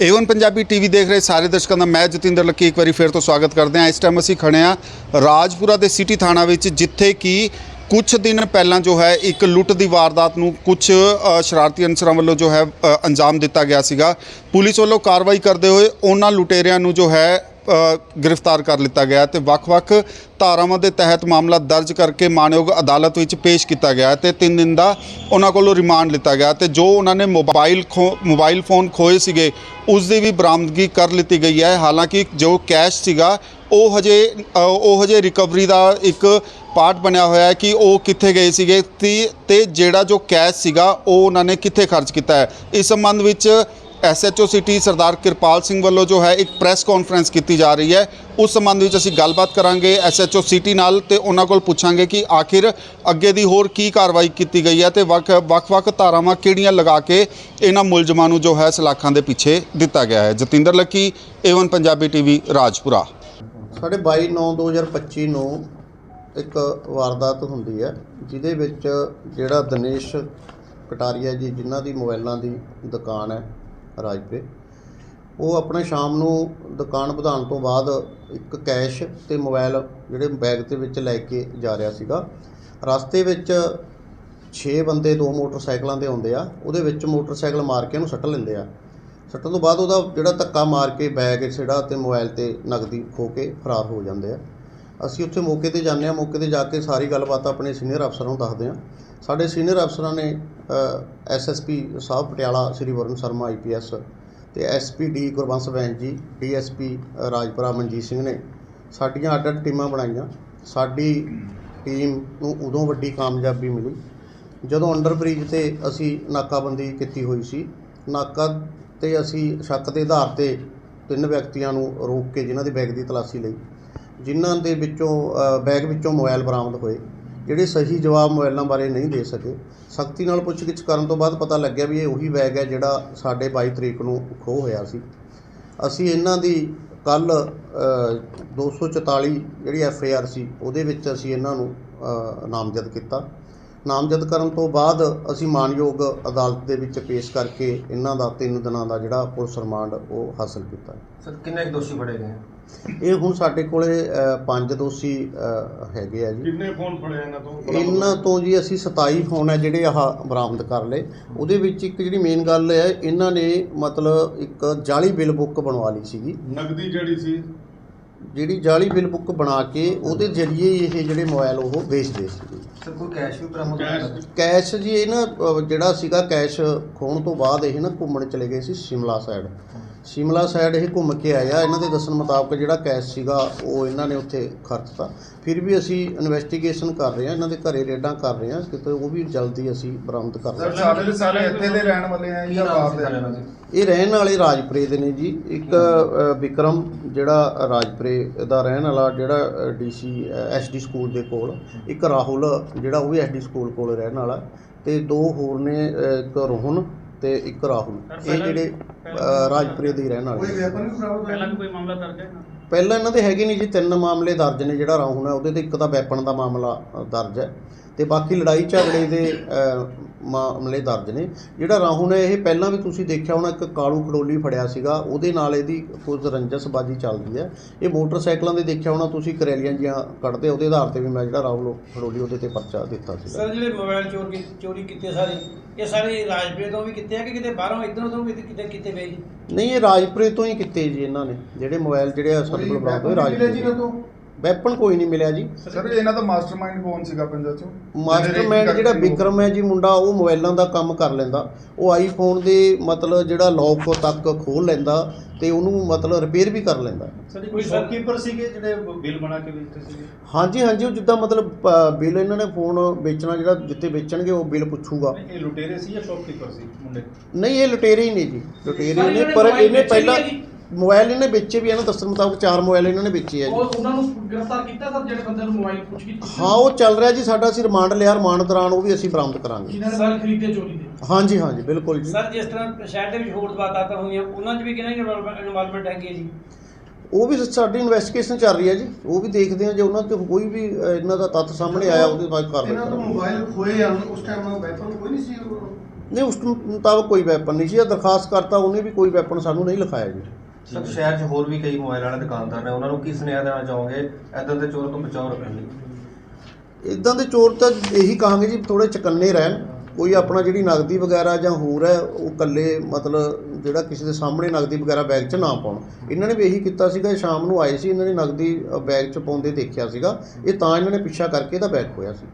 Avon Punjabi TV ਦੇਖ ਰਹੇ ਸਾਰੇ ਦਰਸ਼ਕਾਂ ਦਾ ਮੈਂ ਜਤਿੰਦਰ ਲੱਕੀ ਇੱਕ ਵਾਰੀ ਫੇਰ ਤੋਂ ਸਵਾਗਤ ਕਰਦੇ ਹਾਂ। ਇਸ ਟਾਈਮ ਅਸੀਂ ਖੜੇ ਹਾਂ ਰਾਜਪੁਰਾ ਦੇ ਸਿਟੀ ਥਾਣਾ ਵਿੱਚ, ਜਿੱਥੇ ਕਿ ਕੁਝ ਦਿਨ ਪਹਿਲਾਂ ਜੋ ਹੈ ਇੱਕ ਲੁੱਟ ਦੀ ਵਾਰਦਾਤ ਨੂੰ ਕੁਝ ਸ਼ਰਾਰਤੀ ਅਨਸਰਾਂ ਵੱਲੋਂ ਜੋ ਹੈ ਅੰਜਾਮ ਦਿੱਤਾ ਗਿਆ ਸੀਗਾ। ਪੁਲਿਸ ਵੱਲੋਂ ਕਾਰਵਾਈ ਕਰਦੇ ਹੋਏ ਉਹਨਾਂ ਲੁਟੇਰਿਆਂ ਨੂੰ ਜੋ ਹੈ ਗ੍ਰਿਫਤਾਰ ਕਰ ਲਿੱਤਾ ਗਿਆ ਤੇ ਵੱਖ-ਵੱਖ ਧਾਰਾਵਾਂ ਦੇ ਤਹਿਤ ਮਾਮਲਾ ਦਰਜ ਕਰਕੇ ਮਾਨਯੋਗ ਅਦਾਲਤ ਵਿੱਚ ਪੇਸ਼ ਕੀਤਾ ਗਿਆ ਤੇ 3 ਦਿਨ ਦਾ ਉਹਨਾਂ ਕੋਲੋਂ ਰਿਮਾਂਡ ਲਿੱਤਾ ਗਿਆ ਤੇ ਜੋ ਉਹਨਾਂ ਨੇ ਮੋਬਾਈਲ ਖੋ, ਮੋਬਾਈਲ ਫੋਨ ਖੋਏ ਸੀਗੇ, ਉਸ ਦੀ ਵੀ ਬਰਾਮਦਗੀ ਕਰ ਲਿੱਤੀ ਗਈ ਹੈ। ਹਾਲਾਂਕਿ ਜੋ ਕੈਸ਼ ਸੀਗਾ, ਉਹ ਹਜੇ ਉਹ ਹਜੇ ਰਿਕਵਰੀ ਦਾ ਇੱਕ ਪਾਰਟ ਬਣਿਆ ਹੋਇਆ ਹੈ ਕਿ ਉਹ ਕਿੱਥੇ ਗਏ ਸੀਗੇ ਤੇ ਤੇ ਜਿਹੜਾ ਜੋ ਕੈਸ਼ ਸੀਗਾ, ਉਹ ਉਹਨਾਂ ਨੇ ਕਿੱਥੇ ਖਰਚ ਕੀਤਾ ਹੈ। ਇਸ ਸੰਬੰਧ ਵਿੱਚ ਐਸਐਚਓ ਸਿਟੀ ਸਰਦਾਰ ਕਿਰਪਾਲ ਸਿੰਘ ਵੱਲੋਂ ਜੋ ਹੈ ਇੱਕ ਪ੍ਰੈਸ ਕਾਨਫਰੰਸ ਕੀਤੀ ਜਾ ਰਹੀ ਹੈ। ਉਸ ਸੰਬੰਧ ਵਿੱਚ ਅਸੀਂ ਗੱਲਬਾਤ ਕਰਾਂਗੇ ਐਸਐਚਓ ਸਿਟੀ ਨਾਲ ਤੇ ਉਹਨਾਂ ਕੋਲ ਪੁੱਛਾਂਗੇ ਕਿ ਆਖਿਰ ਅੱਗੇ ਦੀ ਹੋਰ ਕੀ ਕਾਰਵਾਈ ਕੀਤੀ ਗਈ ਹੈ ਤੇ ਵੱਖ, ਵੱਖ-ਵੱਖ ਧਾਰਾਵਾਂ ਕਿਹੜੀਆਂ ਲਗਾ ਕੇ ਇਹਨਾਂ ਮੁਲਜ਼ਮਾਂ ਨੂੰ ਜੋ ਹੈ ਸਲਾਖਾਂ ਦੇ ਪਿੱਛੇ ਦਿੱਤਾ ਗਿਆ ਹੈ। Jatinder Lucky A one Punjabi TV, Rajpura. ਸਾਡੇ 22 9 2025 ਨੂੰ ਇੱਕ ਵਾਰਦਾਤ ਹੁੰਦੀ ਹੈ, ਜਿਹਦੇ ਵਿੱਚ ਜਿਹੜਾ ਦਿਨੇਸ਼ ਕਟਾਰੀਆ ਜੀ, ਜਿਨ੍ਹਾਂ ਦੀ ਮੋਬਾਈਲਾਂ ਦੀ ਦੁਕਾਨ ਹੈ ਰਾਜਪੇ ਉਹ ਆਪਣੇ ਸ਼ਾਮ ਨੂੰ ਦੁਕਾਨ ਵਧਾਉਣ ਤੋਂ ਬਾਅਦ ਇੱਕ ਕੈਸ਼ ਤੇ ਮੋਬਾਈਲ ਜਿਹੜੇ ਬੈਗ ਦੇ ਵਿੱਚ ਲੈ ਕੇ ਜਾ ਰਿਹਾ ਸੀਗਾ। ਰਸਤੇ ਵਿੱਚ 6 ਬੰਦੇ, ਦੋ ਮੋਟਰਸਾਈਕਲਾਂ ਦੇ ਆਉਂਦੇ ਆ। ਉਹਦੇ ਵਿੱਚ ਮੋਟਰਸਾਈਕਲ ਮਾਰ ਕੇ ਉਹਨੂੰ ਸੱਟ ਲੈਂਦੇ ਆ। ਸੱਟਣ ਤੋਂ ਬਾਅਦ ਉਹਦਾ ਜਿਹੜਾ ਧੱਕਾ ਮਾਰ ਕੇ ਬੈਗ ਜਿਹੜਾ ਤੇ ਮੋਬਾਈਲ ਤੇ ਨਗਦੀ ਖੋ ਕੇ ਫਰਾਰ ਹੋ ਜਾਂਦੇ ਆ। ਅਸੀਂ ਉੱਥੇ ਮੌਕੇ ਤੇ ਜਾਂਦੇ ਆ ਮੌਕੇ ਤੇ ਜਾ ਕੇ ਸਾਰੀ ਗੱਲਬਾਤ ਆਪਣੇ ਸੀਨੀਅਰ ਅਫਸਰਾਂ ਨੂੰ ਦੱਸਦੇ ਆ ਸਾਡੇ ਸੀਨੀਅਰ ਅਫਸਰਾਂ ਨੇ ਐਸਐਸਪੀ ਸਾਹਿਬ ਪਟਿਆਲਾ ਸ੍ਰੀ ਵਰੁਣ ਸ਼ਰਮਾ ਆਈਪੀਐਸ ਤੇ ਐਸਪੀਡੀ ਗੁਰਬੰਸ ਵੈਨ ਜੀ ਡੀਐਸਪੀ ਰਾਜਪੁਰਾ ਮਨਜੀਤ ਸਿੰਘ ਨੇ ਸਾਡੀਆਂ ਅੱਡ ਅੱਡ ਟੀਮਾਂ ਬਣਾਈਆਂ। ਸਾਡੀ ਟੀਮ ਨੂੰ ਉਦੋਂ ਵੱਡੀ ਕਾਮਯਾਬੀ ਮਿਲੀ, ਜਦੋਂ ਅੰਡਰ ਬ੍ਰਿਜ ਤੇ ਅਸੀਂ ਨਾਕਾਬੰਦੀ ਕੀਤੀ ਹੋਈ ਸੀ। ਨਾਕਾ ਤੇ ਅਸੀਂ ਸ਼ੱਕ ਦੇ ਆਧਾਰ ਤੇ ਤਿੰਨ ਵਿਅਕਤੀਆਂ ਨੂੰ ਰੋਕ ਕੇ ਜਿਨ੍ਹਾਂ ਦੇ ਬੈਗ ਦੀ ਤਲਾਸ਼ੀ ਲਈ ਜਿਨ੍ਹਾਂ ਦੇ ਵਿੱਚੋਂ ਬੈਗ ਵਿੱਚੋਂ ਮੋਬਾਈਲ ਬਰਾਮਦ ਹੋਏ, ਜਿਹੜੇ ਸਹੀ ਜਵਾਬ ਮੋਬਾਈਲਾਂ ਬਾਰੇ ਨਹੀਂ ਦੇ ਸਕੇ। ਸਖਤੀ ਨਾਲ ਪੁੱਛਗਿੱਛ ਕਰਨ ਤੋਂ ਬਾਅਦ ਪਤਾ ਲੱਗਿਆ ਵੀ ਇਹ ਉਹੀ ਬੈਗ ਹੈ ਜਿਹੜਾ ਸਾਡੇ 22 ਤਰੀਕ ਨੂੰ ਖੋਹ ਹੋਇਆ ਸੀ। ਅਸੀਂ ਇਹਨਾਂ ਦੀ ਕੱਲ 244 ਜਿਹੜੀ ਐਫ ਆਈ ਆਰ ਸੀ, ਉਹਦੇ ਵਿੱਚ ਅਸੀਂ ਇਹਨਾਂ ਨੂੰ ਨਾਮਜ਼ਦ ਕੀਤਾ। ਨਾਮਜ਼ਦ ਕਰਨ ਤੋਂ ਬਾਅਦ ਅਸੀਂ ਮਾਨਯੋਗ ਅਦਾਲਤ ਦੇ ਵਿੱਚ ਪੇਸ਼ ਕਰਕੇ ਇਹਨਾਂ ਦਾ 3 ਦਿਨਾਂ ਦਾ ਜਿਹੜਾ ਪੁਲਿਸ ਰਿਮਾਂਡ ਉਹ ਹਾਸਲ ਕੀਤਾ। ਸਰ ਕਿੰਨੇ ਦੋਸ਼ੀ ਫੜੇ ਗਏ? ਇਹ ਹੁਣ ਸਾਡੇ ਕੋਲੇ ਅ, ਪੰਜ ਦੋਸ਼ੀ ਅ, ਹੈਗੇ ਆ ਜੀ। ਕਿੰਨੇ ਫੋਨ ਫੜੇ ਇਹਨਾਂ ਤੋਂ? ਇਹਨਾਂ ਤੋਂ ਜੀ ਅਸੀਂ 27 ਫੋਨ ਹੈ ਜਿਹੜੇ ਆਹ ਬਰਾਮਦ ਕਰ ਲਏ। ਉਹਦੇ ਵਿੱਚ ਇੱਕ ਜਿਹੜੀ ਮੇਨ ਗੱਲ ਹੈ ਇਹਨਾਂ ਨੇ ਮਤਲਬ ਇੱਕ ਜਾਲੀ ਬਿੱਲ ਬੁੱਕ ਬਣਵਾ ਲਈ ਸੀਗੀ। ਨਗਦੀ ਜਿਹੜੀ ਸੀ? ਜਿਹੜੀ ਜਾਲੀ ਬਿੱਲ ਬੁੱਕ ਬਣਾ ਕੇ ਉਹਦੇ ਜ਼ਰੀਏ ਇਹ ਜਿਹੜੇ ਮੋਬਾਈਲ ਉਹ ਵੇਚਦੇ ਸੀ। ਸਰ ਕੋਈ ਕੈਸ਼ ਵੀ ਬਰਾਮਦ ਹੋਇਆ ਕੈਸ਼ ਕੈਸ਼ ਜੀ ਇਹ ਨਾ ਜਿਹੜਾ ਸੀਗਾ ਕੈਸ਼ ਖੋਣ ਤੋਂ ਬਾਅਦ ਇਹ ਨਾ ਘੁੰਮਣ ਚਲੇ ਗਏ ਸੀ ਸ਼ਿਮਲਾ ਸਾਈਡ ਸ਼ਿਮਲਾ ਸਾਈਡ ਇਹ ਘੁੰਮ ਕੇ ਆਇਆ ਇਹਨਾਂ ਦੇ ਦੱਸਣ ਮੁਤਾਬਕ ਜਿਹੜਾ ਕੈਸ਼ ਸੀਗਾ ਉਹ ਇਹਨਾਂ ਨੇ ਉੱਥੇ ਖਰਚਤਾ ਫਿਰ ਵੀ ਅਸੀਂ ਇਨਵੈਸਟੀਗੇਸ਼ਨ ਕਰ ਰਹੇ ਹਾਂ ਇਹਨਾਂ ਦੇ ਘਰੇ ਰੇਡਾਂ ਕਰ ਰਹੇ ਹਾਂ ਕਿਤੇ ਉਹ ਵੀ ਜਲਦੀ ਅਸੀਂ ਬਰਾਮਦ ਕਰ ਸਰ ਲਵਾਂਗੇ। ਸਾਰੇ ਇੱਥੇ ਦੇ ਰਹਿਣ ਵਾਲੇ ਆ ਜਾਂ ਬਾਹਰ ਦੇ? ਰਹਿਣ ਵਾਲੇ? ਇਹ ਰਹਿਣ ਵਾਲੇ ਰਾਜਪੁਰੇ ਦੇ ਨੇ ਜੀ। ਇੱਕ ਵਿਕਰਮ ਜਿਹੜਾ ਰਾਜਪੁਰੇ ਦਾ ਰਹਿਣ ਵਾਲਾ ਜਿਹੜਾ ਡੀਸੀ ਐਸਡੀ ਸਕੂਲ ਦੇ ਕੋਲ। ਇੱਕ ਰਾਹੁਲ ਜਿਹੜਾ ਉਹ ਵੀ ਐਸਡੀ ਸਕੂਲ ਕੋਲ ਰਹਿਣ ਵਾਲਾ। ਤੇ ਦੋ ਹੋਰ ਨੇ ਇੱਕ ਰੋਹਨ ਤੇ ਇੱਕ ਰਾਹੁਲ। ਇਹ ਜਿਹੜੇ ਅ, ਰਾਜਪੁਰੇ ਦੇ ਹੀ ਰਹਿਣ ਵਾਲੇ ਨੇ। ਪਹਿਲਾਂ ਵੀ ਕੋਈ ਮਾਮਲਾ ਦਰਜ ਹੈ ਪਹਿਲਾਂ ਇਹਨਾਂ ਦੇ ਹੈਗੇ ਨਹੀਂ ਜੀ ਤਿੰਨ ਮਾਮਲੇ ਦਰਜ ਨੇ ਜਿਹੜਾ ਰਾਹੁਲ ਹੈ ਉਹਦੇ ਤੇ ਇੱਕ ਤਾਂ ਵੈਪਨ ਦਾ ਮਾਮਲਾ ਅ, ਦਰਜ ਹੈ। ਤੇ ਬਾਕੀ ਲੜਾਈ ਝਗੜੇ ਦੇ ਮਾਮਲੇ ਦਰਜ ਨੇ। ਜਿਹੜਾ ਰਾਹੁਲ ਹੈ ਇਹ ਪਹਿਲਾਂ ਵੀ ਤੁਸੀਂ ਦੇਖਿਆ ਹੋਣਾ ਇੱਕ ਕਾਲੂ ਖੜੋਲੀ ਫੜਿਆ ਸੀਗਾ। ਉਹਦੇ ਨਾਲ ਇਹਦੀ ਕੁਝ ਰੰਜਸਬਾਜੀ ਚੱਲਦੀ ਹੈ। ਇਹ ਮੋਟਰਸਾਈਕਲਾਂ ਦੇ ਦੇਖਿਆ ਹੋਣਾ ਤੁਸੀਂ ਕਰੈਲੀਆਂ ਜੀਆਂ ਕੱਢਦੇ ਉਹਦੇ ਆਧਾਰ ਤੇ ਵੀ ਮੈਂ ਜਿਹੜਾ ਰਾਹੁਲ ਖੜੋਲੀ ਉਹਦੇ ਤੇ ਪਰਚਾ ਦਿੱਤਾ ਸੀਗਾ। ਸਰ ਜਿਹੜੇ ਮੋਬਾਈਲ ਚੋਰ ਕੀ ਚੋਰੀ ਕੀਤੇ ਸਾਰੇ ਇਹ ਸਾਰੇ ਰਾਜਪੁਰੇ ਤੋਂ ਵੀ ਕੀਤੇ ਆ ਕਿ ਕਿਤੇ ਬਾਹਰੋਂ ਇਧਰੋਂ ਤੋਂ ਵੀ ਕਿਤੇ ਕੀਤੇ ਗਏ ਨਹੀਂ ਇਹ ਰਾਜਪੁਰੇ ਤੋਂ ਹੀ ਕੀਤੇ ਜੀ ਇਹਨਾਂ ਨੇ। ਜਿਹੜੇ ਮੋਬਾਈਲ ਜਿਹੜੇ ਆ ਸਾਡੇ ਕੋਲ ਹੋਏ ਰਾਜਪੁਰੇ ਤੋਂ? ਵੈਪਨ ਕੋਈ ਨਹੀਂ ਮਿਲਿਆ ਜੀ। ਸਰ ਇਹਨਾਂ ਦਾ ਮਾਸਟਰਮਾਈਂਡ ਕੌਣ ਸੀਗਾ ਪੰਜਾ ਚੋਂ? ਮਾਸਟਰਮਾਈਂਡ ਜਿਹੜਾ ਵਿਕਰਮ ਹੈ ਜੀ ਮੁੰਡਾ ਉਹ ਮੋਬਾਈਲਾਂ ਦਾ ਕੰਮ ਕਰ ਲੈਂਦਾ। ਉਹ ਆਈਫੋਨ ਦੇ ਮਤਲਬ ਜਿਹੜਾ ਲੌਕ ਤੱਕ ਖੋਲ ਲੈਂਦਾ ਤੇ ਉਹਨੂੰ ਮਤਲਬ ਰਿਪੇਅਰ ਵੀ ਕਰ ਲੈਂਦਾ। ਸਰ ਕੋਈ ਸ਼ੌਪਕੀਪਰ ਸੀਗੇ ਜਿਹੜੇ ਬਿੱਲ ਬਣਾ ਕੇ ਵੇਚਦੇ ਸੀਗੇ? ਹਾਂਜੀ ਹਾਂਜੀ ਉਹ ਜਿੱਦਾਂ ਮਤਲਬ ਬਿੱਲ ਇਹਨਾਂ ਨੇ ਫੋਨ ਵੇਚਣਾ ਜਿਹੜਾ ਜਿੱਥੇ ਵੇਚਣਗੇ ਉਹ ਬਿੱਲ ਪੁੱਛੂਗਾ। ਇਹ ਲੁਟੇਰੇ ਸੀ ਜਾਂ ਸ਼ੌਪਕੀਪਰ ਸੀ ਮੁੰਡੇ? ਨਹੀਂ ਇਹ ਲੁਟੇਰੇ ਹੀ ਨੇ ਜੀ। ਲੁਟੇਰੇ ਨੇ ਪਰ ਇਹਨੇ ਪਹਿਲਾਂ। ਮੋਬਾਈਲ ਇਹਨੇ ਵੇਚੇ ਵੀ ਇਹਨਾਂ ਦੱਸਣ ਮੁਤਾਬਕ ਚਾਰ ਮੋਬਾਈਲ ਇਹਨਾਂ ਨੇ ਵੇਚੇ ਆ ਜੀ। ਉਹ ਉਹਨਾਂ ਨੂੰ ਗ੍ਰਿਫਤਾਰ ਕੀਤਾ ਸਰ ਜਿਹੜੇ ਬੰਦੇ ਨੂੰ ਮੋਬਾਈਲ ਪੁੱਛ ਕੀਤੀ ਹਾਂ ਉਹ ਚੱਲ ਰਿਹਾ ਜੀ ਸਾਡਾ ਅਸੀਂ ਰਿਮਾਂਡ ਲਿਆ ਰਿਮਾਂਡ ਦੌਰਾਨ ਉਹ ਵੀ ਅਸੀਂ ਬਰਾਮਦ ਕਰਾਂਗੇ। ਜਿਨ੍ਹਾਂ ਨੇ ਮੋਬਾਈਲ ਖਰੀਦੇ ਚੋਰੀ ਦੇ। ਹਾਂਜੀ ਹਾਂਜੀ ਬਿਲਕੁਲ ਜੀ। ਸਰ ਜਿਸ ਤਰ੍ਹਾਂ ਸ਼ਹਿਰ ਦੇ ਵਿੱਚ ਹੋਰ ਵਾਰਦਾਤਾਂ ਹੋਈਆਂ ਉਹਨਾਂ 'ਚ ਵੀ ਕਿਹਨਾਂ ਇਨਵੋਲਵਮੈਂਟ ਹੈਗੀ ਹੈ ਜੀ? ਉਹ ਵੀ ਸਾਡੀ ਇਨਵੈਸਟੀਗੇਸ਼ਨ ਚੱਲ ਰਹੀ ਹੈ ਜੀ। ਉਹ ਵੀ ਦੇਖਦੇ ਹਾਂ ਜੇ ਉਹਨਾਂ ਤੇ ਕੋਈ ਵੀ ਅ, ਇਹਨਾਂ ਦਾ ਤੱਥ ਸਾਹਮਣੇ ਆਇਆ ਉਹਦੇ ਬਾਅਦ ਕਾਰਵਾਈ ਇਹਨਾਂ ਤੋਂ ਕਰਾਂਗੇ। ਮੋਬਾਈਲ ਖੋਏ ਆ ਉਸ ਟਾਈਮ ਵੈਪਨ ਕੋਈ ਨਹੀਂ ਸੀ ਨਹੀਂ ਉਸ ਮੁਤਾਬਕ ਕੋਈ ਵੈਪਨ ਨਹੀਂ ਸੀ। ਇਹ ਦਰਖਾਸਤ ਕਰਤਾ ਉਹਨੇ ਵੀ ਕੋਈ ਵੈਪਨ ਸਾਨੂੰ ਨਹੀਂ ਲਿਖਾਇਆ ਜੀ। ਸਰ ਸ਼ਹਿਰ 'ਚ ਹੋਰ ਵੀ ਕਈ ਮੋਬਾਈਲ ਵਾਲੇ ਦੁਕਾਨਦਾਰ ਨੇ ਉਹਨਾਂ ਨੂੰ ਕੀ ਸੁਨੇਹਾ ਦੇਣਾ ਚਾਹੋਗੇ? ਐਦਾਂ ਦੇ ਚੋਰ ਤੋਂ ਬਚਾਓ ਰੱਖਣ ਲਈ। ਇਦਾਂ ਦੇ ਚੋਰ ਤਾਂ ਇਹੀ ਕਹਾਂਗੇ ਜੀ ਥੋੜੇ ਚਕੰਨੇ ਰਹਿਣ। ਕੋਈ ਆਪਣਾ ਜਿਹੜੀ ਨਗਦੀ ਵਗੈਰਾ ਜਾਂ ਹੋਰ ਹੈ ਉਹ ਇਕੱਲੇ ਮਤਲਬ ਜਿਹੜਾ ਕਿਸੇ ਦੇ ਸਾਹਮਣੇ ਨਗਦੀ ਵਗੈਰਾ ਬੈਗ 'ਚ ਨਾ ਪਾਉਣ। ਇਹਨਾਂ ਨੇ ਵੀ ਇਹੀ ਕੀਤਾ ਸੀਗਾ ਸ਼ਾਮ ਨੂੰ ਆਏ ਸੀ ਇਹਨਾਂ ਨੇ ਨਗਦੀ ਬੈਗ 'ਚ ਪਾਉਂਦੇ ਦੇਖਿਆ ਸੀਗਾ। ਇਹ ਤਾਂ ਇਹਨਾਂ ਨੇ ਪਿੱਛਾ ਕਰਕੇ ਇਹਦਾ ਬੈਗ ਖੋਇਆ ਸੀ।